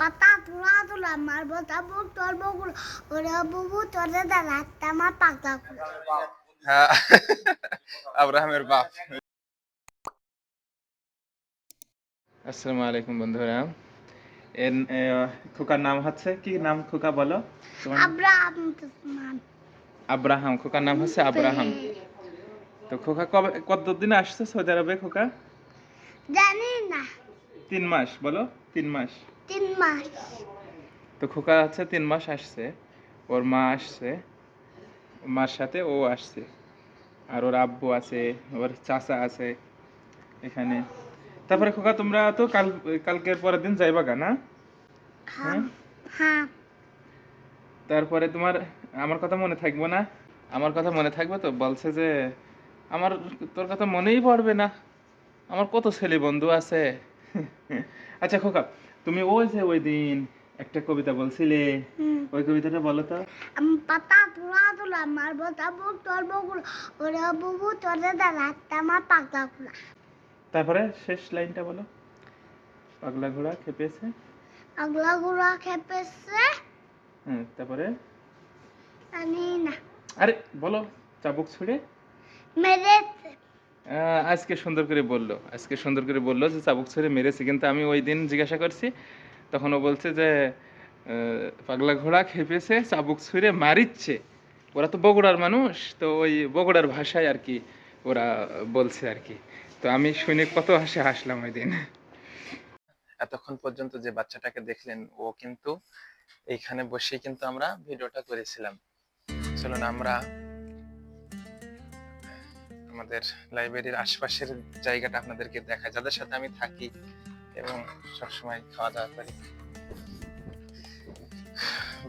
পাতা তোলা তোলা মারবো তারপর তোর বগুলো ওরা বুবু তোরে পাতা হ্যাঁ আব্রাহামের বাপ। আসসালামু আলাইকুম বন্ধুরা। এর খোকার নাম হচ্ছে কি নাম খোকা বলো? আব্রাহাম আব্রাহাম খোকার নাম হচ্ছে আব্রাহাম। তো খোকা কবে কতদিন আসছে সৌদি আরবে খোকা? জানি না। তিন মাস বলো তিন মাস। তিন মাস। তো খোকা হচ্ছে তিন মাস আসছে ওর মা আসছে মার সাথে ও আসছে আর ওর আব্বু আছে ওর চাচা আছে এখানে। তারপরে খোকা তোমরা তো কাল কালকের পরের দিন যাইবা গা না? হ্যাঁ। হ্যাঁ? তারপরে তোমার আমার কথা মনে থাকবে না? আমার কথা মনে থাকবে তো? বলছে যে আমার তোর কথা মনেই পড়বে না। আমার কত ছেলে বন্ধু আছে? আচ্ছা খোকা তুমি ওই যে ওই দিন একটা কবিতা বলছিলে ওই কবিতাটা বলো তো। আমি পাতা তোলা তোলা মারবো তারপর তোর বগুলো ওরা বুবু তোরে দাঁড়াতে আমার পাতা খোলা তারপরে শেষ লাইনটা বলো। পাগলা ঘোড়া খেপেছে। পাগলা ঘোড়া খেপেছে। হ্যাঁ তারপরে? জানি না। আরে বলো চাবুক ছুঁড়ে। মেরেছে। আজকে সুন্দর করে বলল। আজকে সুন্দর করে বলল যে চাবুক ছুঁড়ে মেরেছে, কিন্তু আমি ওই দিন জিজ্ঞাসা করছি, তখন ও বলছে যে পাগলা ঘোড়া খেপেছে, চাবুক ছুঁড়ে মারিচ্ছে। ওরা তো বগুড়ার মানুষ, তো ওই বগুড়ার ভাষায় আর কি ওরা বলছে আর কি। তো আমি শুনে কত হাসি হাসলাম ওই দিন। এতক্ষণ পর্যন্ত যে বাচ্চাটাকে দেখলেন, ও কিন্তু এইখানে বসে কিন্তু আমরা ভিডিওটা করেছিলাম। চলুন আমরা আমাদের লাইব্রেরির আশপাশের জায়গাটা আপনাদেরকে দেখায়, যাদের সাথে আমি থাকি এবং সবসময় খাওয়া দাওয়া করি।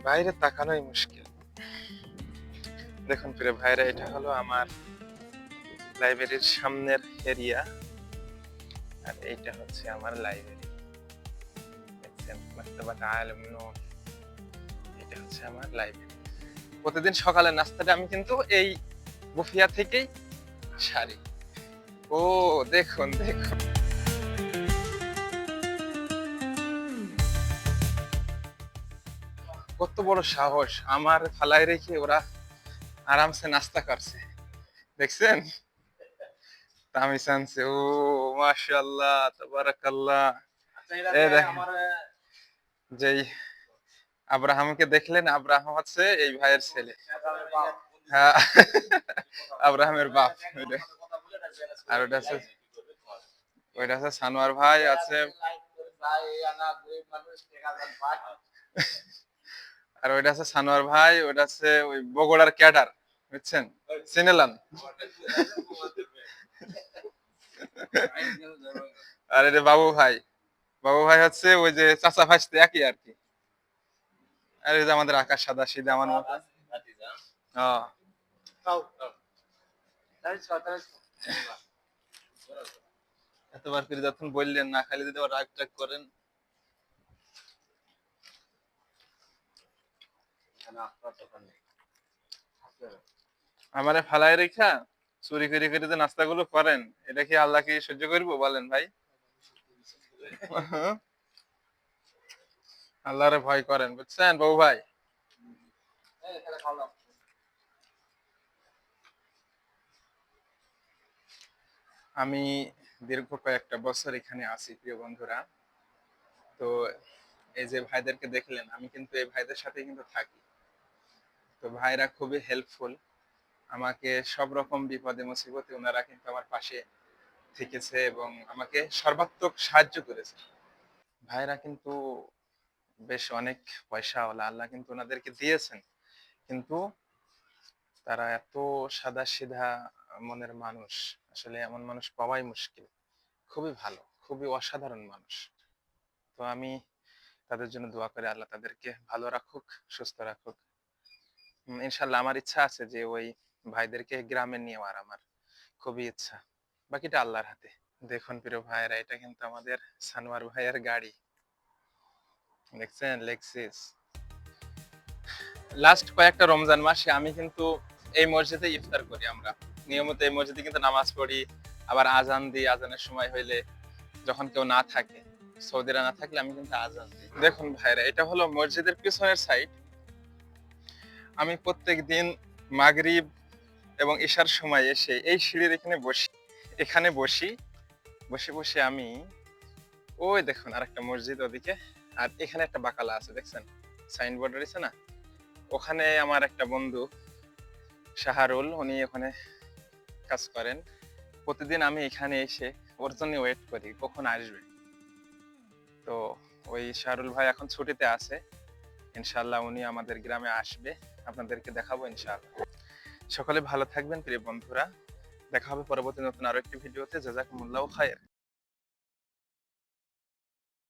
বাইরে তাকানোই মুশকিল। দেখুন প্রিয় ভাইরা, এটা হলো আমার লাইব্রেরির সামনের এরিয়া আর এইটা হচ্ছে আমার লাইব্রেরি দেখছেন এটা হচ্ছে আমার লাইব্রেরি প্রতিদিন সকালে নাস্তাটা আমি কিন্তু এই বুফিয়া থেকেই সারি ও দেখুন দেখুন। কত বড় সাহস আমার ফালায় রেখে ওরা আরামসে নাস্তা করছে। দেখছেন? তামিস আনছে ও মাশাআল্লাহ তাবারাকাল্লাহ। এই দেখেন। যেই আব্রাহামকে দেখলেন আব্রাহাম হচ্ছে এই ভাইয়ের ছেলে। হ্যাঁ। আব্রাহামের বাপ আর ওটা আছে ওইটা আছে সানোয়ার ভাই আছে আর ওইটা আছে সানোয়ার ভাই ওইটা আছে ওই বগুড়ার ক্যাডার বুঝছেন? চিনেলাম আর এটা বাবু ভাই বাবু ভাই হচ্ছে ওই যে চাচা ভাসতে একই আর কি। আর এই যে আমাদের আকাশ সাদা সিধা আমার মতো। হ্যাঁ এতবার করে যখন বললেন, না খালি যদি রাগ টাগ করেন। আমারে ফালাই রেখা, চুরি করে করে যে নাস্তা গুলো করেন, এটা কি আল্লাহ কি সহ্য করব বলেন ভাই? আল্লাহরে ভয় করেন, বুঝছেন বাবু ভাই? আমি দীর্ঘ কয়েকটা বছর এখানে আছি, প্রিয় বন্ধুরা। তো এই যে ভাইদেরকে দেখলেন, আমি কিন্তু এই ভাইদের সাথে কিন্তু থাকি। তো ভাইরা খুবই হেল্পফুল আমাকে সব রকম বিপদে, মুসিবতে ওনারা কিন্তু আমার পাশে থেকেছে এবং আমাকে সর্বাত্মক সাহায্য করেছে। ভাইরা কিন্তু বেশ অনেক পয়সাওয়ালা, আল্লাহ কিন্তু ওনাদেরকে দিয়েছেন। কিন্তু তারা এত সাদা সিধা মনের মানুষ। আসলে এমন মানুষ পাওয়াই মুশকিল। খুবই ভালো, খুবই অসাধারণ মানুষ। তো আমি তাদের জন্য দোয়া করে, আল্লাহ তাদেরকে ভালো রাখুক, সুস্থ রাখুক। ইনশাল্লাহ আমার ইচ্ছা আছে যে ওই ভাইদেরকে গ্রামে নিয়ে আর আমার। খুবই ইচ্ছা। বাকিটা আল্লাহর হাতে। দেখুন প্রিয় ভাইয়েরা, এটা কিন্তু আমাদের সানোয়ার ভাইয়ের গাড়ি। দেখছেন? লেক্সিস লাস্ট কয়েকটা রমজান মাসে আমি কিন্তু এই মসজিদে ইফতার করি আমরা। নিয়মিত এই মসজিদে কিন্তু নামাজ পড়ি, আবার আজান দিই। আজানের সময় হইলে যখন কেউ না থাকে, সৌদিরা না থাকলে আমি কিন্তু আজান দিই। দেখুন ভাইরা, এটা হলো মসজিদের পিছনের সাইড আমি প্রত্যেক দিন মাগরিব এবং ঈশার সময় এসে এই সিঁড়ির এখানে বসি এখানে বসি, বসে বসে আমি ওই দেখুন আর একটা মসজিদ ওদিকে, আর এখানে একটা বাকালা আছে, দেখছেন? সাইনবোর্ড রয়েছে না? ওখানে আমার একটা বন্ধু, শাহারুল, উনি ওখানে কাজ করেন, প্রতিদিন আমি এখানে এসে ওর জন্য ওয়েট করি, কখন আসবে। তো ওই শাহরুল ভাই এখন ছুটিতে আছে ইনশাল্লাহ উনি আমাদের গ্রামে আসবে, আপনাদেরকে দেখাবো ইনশাল্লাহ সকলে ভালো থাকবেন প্রিয় বন্ধুরা, দেখা হবে পরবর্তী নতুন আরও একটি ভিডিওতে, জাজাকুমুল্লাহ খায়ের